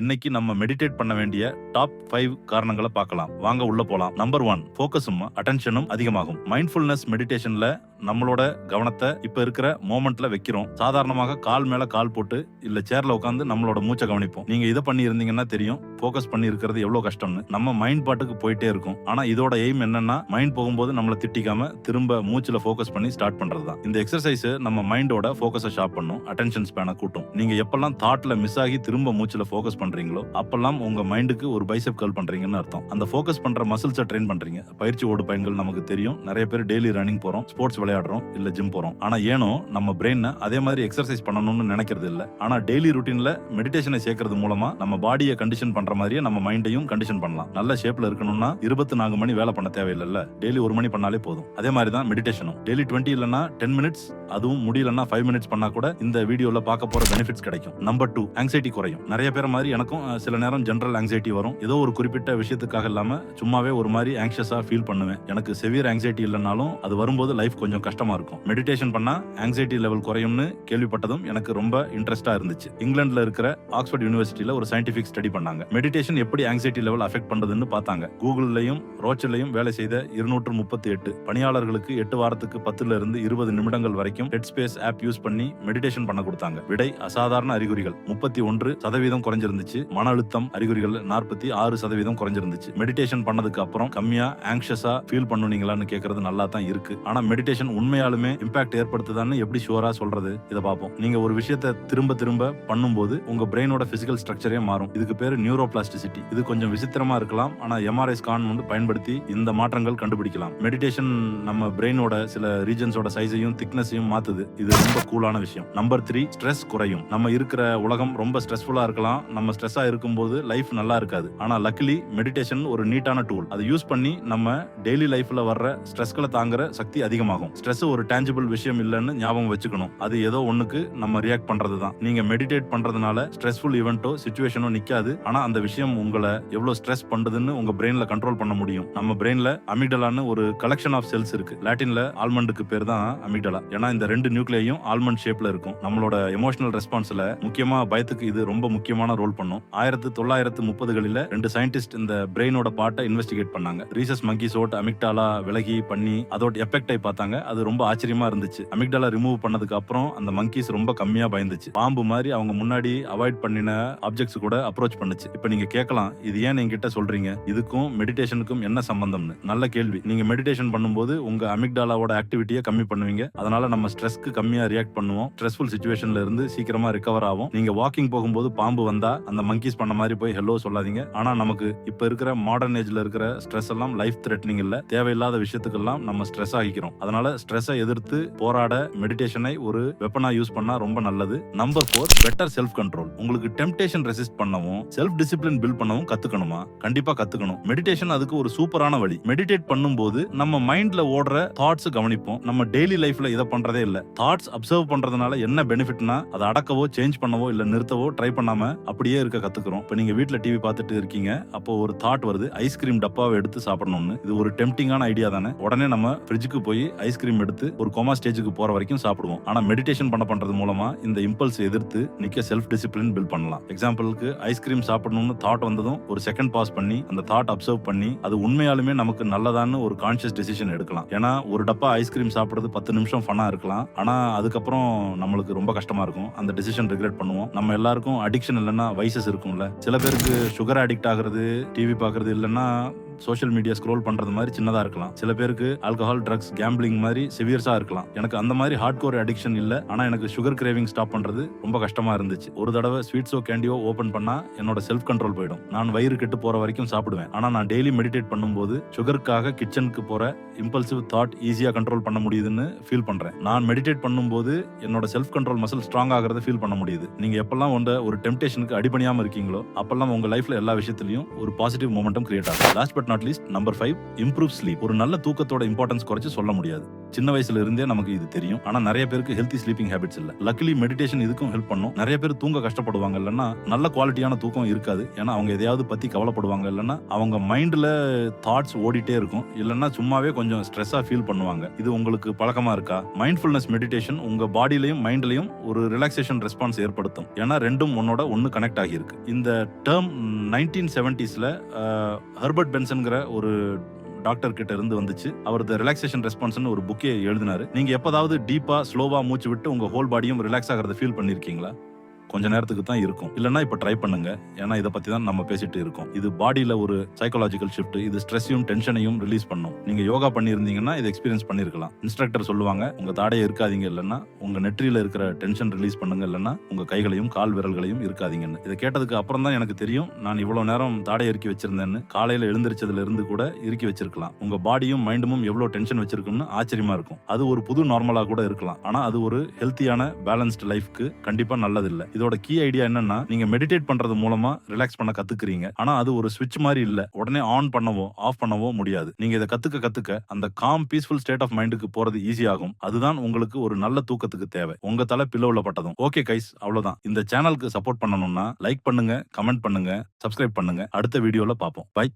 இன்னைக்கு நம்ம மெடிடேட் பண்ண வேண்டிய டாப் ஃபைவ் காரணங்களை பார்க்கலாம். வாங்க உள்ள போலாம். நம்பர் ஒன் ஃபோக்கஸும் அட்டென்ஷனும் அதிகமாகும். மைண்ட்ஃபுல்னஸ் மெடிடேஷன்ல நம்மளோட கவனத்தை இப்ப இருக்கிற மோமெண்ட்ல வைக்கிறோம். சாதாரணமாக கால் மேல கால் போட்டு இல்ல சேர்ல உட்காந்து நம்மளோட மூச்சை கவனிப்போம். நீங்க இதை பண்ணி இருந்தீங்கன்னா தெரியும் ஃபோக்கஸ் பண்ணி இருக்கிறது எவ்வளவு கஷ்டம்னு. நம்ம மைண்ட் பாட்டுக்கு போயிட்டே இருக்கும். ஆனா இதோட எய்ம் என்னன்னா மைண்ட் போகும்போது நம்மளை திட்டிக்காம திரும்ப மூச்சுல ஃபோக்கஸ் பண்ணி ஸ்டார்ட் பண்றது தான் இந்த எக்ஸசைஸ் நம்ம மைண்டோட ஃபோக்கஸை ஷார்ப் பண்ணும். அட்டென்ஷன் ஸ்பேனை கூட்டும். நீங்க எப்பெல்லாம் தாட்ல மிஸ் ஆகி திரும்ப மூச்சுல ஃபோக்கஸ் பண்றீங்களோ அப்பெல்லாம் உங்க மைண்டுக்கு ஒரு பைசெப் கால் பண்றீங்கன்னு அர்த்தம். அந்த ஃபோக்கஸ் பண்ற மசில்ஸை ட்ரெயின் பண்றீங்க. பயிற்சி ஓடு பயன்கள் நமக்கு தெரியும். நிறைய பேர் டெய்லி ரன்னிங் போறோம் ஸ்போர்ட்ஸ் விளையாடுறோம் இல்ல ஜிம் போறோம். ஆனா ஏனோ நம்ம பிரெயின் அதே மாதிரி எக்ஸசைஸ் பண்ணணும்னு நினைக்கிறது இல்ல. ஆனா டெய்லி ருட்டீன்ல மெடிடேஷனை சேர்க்கறது மூலமா நம்ம பாடியை கண்டிஷன் பண்ற மாதிரியே நம்ம மைண்டையும் கண்டிஷன் பண்ணலாம். நல்ல ஷேப்ல இருக்கணும்னா இருபத்தி நான்கு மணி வேலை பண்ண தேவையில்லைல்ல. டெய்லி ஒரு மணி பண்ணாலே போதும். அதே மாதிரி தான் மெடிடேஷனும் டெய்லி டுவெண்ட்டி இல்லைன்னா டென் மினிட்ஸ் அதுவும் முடியலன்னா ஃபைவ் மினிட்ஸ் பண்ணா கூட இந்த வீடியோல பார்க்க போற பெனிஃபிட்ஸ் கிடைக்கும். நம்பர் டூ ஆங்ஸைட்டி குறையும். நிறைய பேர் மாதிரி எனக்கும் சில நேரம் ஜென்ரல் ஆங்ஸைட்டி வரும். ஏதோ ஒரு குறிப்பிட்ட விஷயத்துக்காக இல்லாம சும்மாவே ஒரு மாதிரி ஆங்ஷியஸா ஃபீல் பண்ணுவேன். எனக்கு செவியர் ஆங்ஸைட்டி இல்லைனாலும் அது வரும்போது லைஃப் கொஞ்சம் கஷ்டமா இருக்கும். மெடிடேஷன் பண்ணா ஆங்ஸைட்டி லெவல் குறையும்னு கேள்விப்பட்டதும் எனக்கு ரொம்ப இன்ட்ரெஸ்டா இருந்துச்சு. இங்கிலாந்துல இருக்கிற ஆக்ஸ்போர்ட் யூனிவர்சிட்டியில ஒரு சயின்டிபிக் ஸ்டடி பண்ணாங்க. மெடிடேஷன் எப்படி ஆங்ஸைட்டி லெவல் அஃபெக்ட் பண்ணுதுன்னு பார்த்தாங்க. கூகுள்லயும் ரோச்சிலையும் வேலை செய்த இருநூற்று முப்பத்தி எட்டு பணியாளர்களுக்கு எட்டு வாரத்துக்கு பத்துல இருந்து இருபது நிமிடங்கள் வரைக்கும் ஹெட் ஸ்பேஸ் ஆப் யூஸ் பண்ணி மெடிடேஷன் பண்ண கொடுத்தாங்க. விடை அசாதாரண அறிகுறிகள். முப்பத்தி ஒன்று சதவீதம் குறைஞ்சிருந்துச்சு. மன அழுத்தம் அறிகுறிகள் நாற்பத்தி ஆறு சதவீதம் குறைஞ்சிருந்துச்சு. மெடிடேஷன் பண்ணதுக்கு அப்புறம் கம்மியா ஆங்ஷியஸா ஃபீல் பண்ணுனீங்களான்னு கேட்கறது நல்லா தான் இருக்கு. ஆனா மெடிடேஷன் உண்மையாலுமே இம்பாக்ட் ஏற்படுத்துதான்னு எப்படி ஷுவரா சொல்றது? இதை பார்ப்போம் நீங்க ஒரு விஷயத்தை திரும்ப திரும்ப பண்ணும்போது உங்க பிரெயினோட பிசிக்கல் ஸ்ட்ரக்சரே மாறும். இதுக்கு பேரு நியூரோ பிளாஸ்டிசிட்டி இது கொஞ்சம் விசித்திரமா இருக்கலாம். ஆனா எம்ஆர்ஐ ஸ்கான் வந்து பயன்படுத்தி இந்த மாற்றங்கள் கண்டுபிடிக்கலாம். மெடிடேஷன் நம்ம பிரெயினோட சில ரீஜன்ஸோட சைஸையும் திக்னஸையும் மாத்துது. இது ரொம்ப கூலான விஷயம். நம்பர் த்ரீ ஸ்ட்ரெஸ் குறையும். நம்ம இருக்கிற உலகம் ரொம்ப ஸ்ட்ரெஸ்ஃபுல்லா இருக்கலாம். நம்ம ஸ்ட்ரெஸ்ஸாக இருக்கும்போது லைஃப் நல்லா இருக்காது. ஆனால் லக்கிலி மெடிடேஷன் ஒரு நீட்டான டூல் அதை யூஸ் பண்ணி நம்ம டெய்லி லைஃப்ல வர்ற ஸ்ட்ரெஸ்களை தாங்குற சக்தி அதிகமாகும். ஸ்ட்ரெஸ் ஒரு டேஞ்சபிள் விஷயம் இல்லைன்னு ஞாபகம் வச்சுக்கணும். அது ஏதோ ஒண்ணுக்கு நம்ம ரியாக்ட் பண்றது தான். நீங்க மெடிடேட் பண்றதுனால ஸ்ட்ரெஸ்ஃபுல் ஈவெண்ட்டோ சுச்சுவேஷனோ நிக்காது. ஆனா அந்த விஷயம் உங்களை எவ்வளவு ஸ்ட்ரெஸ் பண்ணுதுன்னு உங்க பிரெயின்ல கண்ட்ரோல் பண்ண முடியும். நம்ம பிரெயின்ல அமிக்டலான்னு ஒரு கலெக்ஷன் ஆஃப் செல்ஸ் இருக்கு. லாட்டின்ல ஆல்மண்டுக்கு பேர் தான் அமிக்டலா ஏன்னா இந்த ரெண்டு நியூக்ளியையும் ஆல்மண்ட் ஷேப்ல இருக்கும். நம்மளோட எமோஷனல் ரெஸ்பான்ஸ்ல முக்கியமா பயத்துக்கு இது ரொம்ப முக்கியமான ரோல் பண்ணும். ஆயிரத்து தொள்ளாயிரத்து முப்பதுகளில் ரெண்டு சயின்டிஸ்ட் இந்த பிரெயினோட பாட்டை இன்வெஸ்டிகேட் பண்ணாங்க. ரீசஸ் மங்கி சோட் அமிக்டாலா விலகி பண்ணி அதோட எஃபெக்டை பார்த்தாங்க. அது ரொம்ப ஆச்சரியமா இருந்துச்சு. அமிக்டாலா ரிமூவ் பண்ணதுக்கு அப்புறம் அந்த மங்கீஸ் ரொம்ப கம்மியா பயந்துச்சு. பாம்பு மாதிரி அவங்க முன்னாடி அவாய்ட் பண்ணின ஆப்ஜெக்ட்ஸ் கூட அப்ரோச் பண்ணுச்சு. இப்போ நீங்க கேட்கலாம் இது ஏன் என்கிட்ட சொல்றீங்க? இதுக்கும் மெடிடேஷனுக்கும் என்ன சம்பந்தம்னு? நல்ல கேள்வி. நீங்க மெடிடேஷன் பண்ணும்போது உங்க அமிக்டாலாவோட ஆக்டிவிட்டியை கம்மி பண்ணுவீங்க. அதனால நம்ம ஸ்ட்ரெஸ்க்கு கம்மியா ரியாக்ட் பண்ணுவோம். ஸ்ட்ரெஸ்ஃபுல் சுச்சுவேஷன்ல இருந்து சீக்கிரமா ரிகவர் ஆகும் நீங்க வாக்கிங் போகும்போது பாம்பு வந்தா அந்த மங்கீஸ் பண்ண மாதிரி போய் ஹெல்லோ சொல்லாதீங்க. ஆனா நமக்கு இப்ப இருக்கிற மாடர்ன் ஏஜ்ல இருக்கிற ஸ்ட்ரெஸ் எல்லாம் லைஃப் த்ரெட்னிங் இல்ல. தேவையில்லாத விஷயத்துக்கெல்லாம் நம்ம ஸ்ட்ரெஸ் ஆகிக்கிறோம். அதனால ஸ்ட்ரெஸ்ஸை எதிர்த்து போராட மெடிடேஷனை ஒரு வெப்பனா யூஸ் பண்ணா ரொம்ப நல்லது. Number four better self control உங்களுக்கு டெம்டேஷன் ரெசிஸ்ட் பண்ணவும் செல்ஃப் டிசிப்ளின் பில்ட் பண்ணவும் கத்துக்கணுமா? கண்டிப்பா கத்துக்கணும். மெடிடேஷன் அதுக்கு ஒரு சூப்பரான வழி. மெடிடேட் பண்ணும்போது நம்ம மைண்ட்ல ஓடுற தாட்ஸ் கவனிப்போம். நம்ம டெய்லி லைஃப்ல இதை பண்றதே இல்ல. தாட்ஸ் அப்சர்வ் பண்றதுனால என்ன பெனிஃபிட்னா அதை அடக்கவோ சேஞ்ச் பண்ணவோ இல்ல நிறுத்தவோ ட்ரை பண்ணாம அப்படியே இருக்க கத்துக்கிறோம். இப்போ நீங்கள் வீட்டில் டிவி பார்த்துட்டு இருக்கீங்க. அப்போ ஒரு தாட் வருது. ஐஸ்கிரீம் டப்பாவை எடுத்து சாப்பிடணும்னு. இது ஒரு டெம்டிங்கான ஐடியா தானே. உடனே நம்ம ஃப்ரிட்ஜுக்கு போய் ஐஸ்கிரீம் எடுத்து ஒரு கோமா ஸ்டேஜுக்கு போகிற வரைக்கும் சாப்பிடுவோம். ஆனால் மெடிடேஷன் பண்ண பண்ணுறது மூலமாக இந்த இம்பல்ஸ் எதிர்த்து நிற்க செல்ஃப் டிசிப்ளின் பில்ட் பண்ணலாம் எக்ஸாம்பிளுக்கு ஐஸ்கிரீம் சாப்பிடணும்னு தாட் வந்ததும் ஒரு செகண்ட் பாஸ் பண்ணி அந்த தாட் அப்சர்வ் பண்ணி அது உண்மையாலுமே நமக்கு நல்லதான்னு ஒரு கான்ஷியஸ் டெசிஷன் எடுக்கலாம். ஏன்னா ஒரு டப்பா ஐஸ்கிரீம் சாப்பிடுறது பத்து நிமிஷம் ஃபன்னாக இருக்கலாம். ஆனால் அதுக்கப்புறம் நம்மளுக்கு ரொம்ப கஷ்டமாக இருக்கும். அந்த டெசிஷன் ரிக்ரெட் பண்ணுவோம். நம்ம எல்லாருக்கும் அடிக்ஷன் இல்லைன்னா வைசஸ் இருக்கும்ல. சில பேருக்கு சுகர் அடிக்ட் ஆகுறது டிவி பார்க்கறது இல்லைன்னா சோஷியல் மீடியா ஸ்க்ரோல் பண்றது மாதிரி சின்னதா இருக்கலாம். சில பேருக்கு ஆல்கஹால் ட்ரக்ஸ் கேம்பிளிங் மாதிரி சிவியர்ஸா இருக்கலாம். எனக்கு அந்த மாதிரி ஹார்ட் கோர் அடிக்ஷன் இல்ல. ஆனா எனக்கு சுகர் கிரேவிங் ஸ்டாப் பண்றது ரொம்ப கஷ்டமா இருந்துச்சு. ஒரு தடவை ஸ்வீட்ஸோ கேண்டியோ ஓபன் பண்ணா என்னோட செல்ஃப் கண்ட்ரோல் போயிடும். நான் வயிறு கெட்டு போற வரைக்கும் சாப்பிடுவேன். ஆனா நான் டெய்லி மெடிடேட் பண்ணும்போது சுகருக்காக கிச்சனுக்கு போற இம்பல்சிவ் தாட் ஈஸியா கண்ட்ரோல் பண்ண முடியுதுன்னு ஃபீல் பண்றேன். நான் மெடிடேட் பண்ணும்போது என்னோட செல்ஃப் கண்ட்ரோல் மசில் ஸ்ட்ராங் ஆகிறத ஃபீல் பண்ண முடியுது. நீங்க எப்பெல்லாம் உண்ட ஒரு டெம்டேஷனுக்கு அடிபணியாம இருக்கீங்களோ அப்பெல்லாம் உங்க லைஃப்ல எல்லா விஷயத்திலையும் ஒரு பாசிட்டிவ் மொமெண்டம் கிரியேட் ஆகும். Last but but not least number five improve sleep ஒரு நல்ல தூக்கத்தோட இம்பார்ட்டன்ஸ் குறைச்சு சொல்ல முடியாது. சின்ன வயசுல இருந்தே நமக்கு இது தெரியும். ஆனா நிறைய பேருக்கு ஹெல்த்தி ஸ்லீப்பிங் ஹேபிட்ஸ் இல்ல. லக்கிலி மெடிடேஷன் இதுக்கும் ஹெல்ப் பண்ணும். நிறைய பேர் தூங்க கஷ்டப்படுவாங்க இல்லைன்னா நல்ல குவாலிட்டியான தூக்கம் இருக்காது. ஏன்னா அவங்க எதையாவது பத்தி கவலைப்படுவாங்க இல்லைன்னா அவங்க மைண்ட்ல தாட்ஸ் ஓடிட்டே இருக்கும். இல்லைன்னா சும்மாவே கொஞ்சம் ஸ்ட்ரெஸ்ஸா ஃபீல் பண்ணுவாங்க. இது உங்களுக்கு பழக்கமா இருக்கா? மைண்ட்ஃபுல்னஸ் மெடிடேஷன் உங்க பாடியிலையும் மைண்ட்லயும் ஒரு ரிலாக்ஸேஷன் ரெஸ்பான்ஸ் ஏற்படுத்தும். ஏன்னா ரெண்டும் ஒன்னோட ஒன்னு கனெக்ட் ஆகியிருக்கு. இந்த டேர்ம் நைன்டீன் செவன்டிஸ்ல ஹெர்பர்ட் பென்சன்கிற ஒரு டாக்டர் கிட்ட இருந்து வந்துச்சு. அவர் த ரிலாக்ஸேஷன் ரெஸ்பான்ஸ்னு ஒரு புக்கே எழுதினாரு. நீங்க எப்பதாவது டீப்பா ஸ்லோவா மூச்சு விட்டு உங்க ஹோல் பாடியும் ரிலாக்ஸ் ஆகிறத ஃபீல் பண்ணிருக்கீங்களா? கொஞ்ச நேரத்துக்கு தான் இருக்கும். இல்லைன்னா இப்போ ட்ரை பண்ணுங்க. ஏன்னா இதை பத்தி தான் நம்ம பேசிட்டு இருக்கோம். இது பாடியில் ஒரு சைக்காலஜிக்கல் ஷிஃப்ட் இது ஸ்ட்ரெஸ்ஸையும் டென்ஷனையும் ரிலீஸ் பண்ணும். நீங்க யோகா பண்ணியிருந்தீங்கன்னா இதை எக்ஸ்பீரியன்ஸ் பண்ணிருக்கலாம். இன்ஸ்ட்ரக்டர் சொல்லுவாங்க உங்க தாடையை இருக்காதீங்க இல்லைன்னா உங்க நெற்றியில் இருக்கிற டென்ஷன் ரிலீஸ் பண்ணுங்க இல்லைன்னா உங்க கைகளையும் கால் விரல்களையும் இருக்காதீங்கன்னு இதை கேட்டதுக்கு அப்புறம் தான் எனக்கு தெரியும் நான் இவ்வளோ நேரம் தாடையை இறுக்கி வச்சிருந்தேன்னு. காலையில் எழுந்திரிச்சதுல இருந்து கூட இறுக்கி வச்சிருக்கலாம். உங்க பாடியும் மைண்டும் எவ்வளோ டென்ஷன் வச்சிருக்கும்னு ஆச்சரியமா இருக்கும். அது ஒரு புது நார்மலாக கூட இருக்கலாம். ஆனால் அது ஒரு ஹெல்த்தியான பேலன்ஸ்டு லைஃப்க்கு கண்டிப்பாக நல்லதில்லை. இதோட கீ ஐடியா என்னன்னா நீங்க மெடிடேட் பண்றது மூலமா ரிலாக்ஸ் பண்ண கத்துக்கிறீங்க. ஆனா அது ஒரு சுவிட்ச் மாதிரி இல்ல. உடனே ஆன் பண்ணவோ ஆஃப் பண்ணவோ முடியாது. நீங்க இதை கத்துக்க கத்துக்க அந்த காம் பீஸ்ஃபுல் ஸ்டேட் ஆஃப் மைண்டுக்கு போறது ஈஸி ஆகும். அதுதான் உங்களுக்கு ஒரு நல்ல தூக்கத்துக்கு தேவை. உங்க தலை பில்லோவில் பட்டதும். ஓகே கைஸ் அவ்வளவுதான். இந்த சேனலுக்கு சப்போர்ட் பண்ணணும்னா லைக் பண்ணுங்க கமெண்ட் பண்ணுங்க சப்ஸ்கிரைப் பண்ணுங்க. அடுத்த வீடியோல பார்ப்போம். பை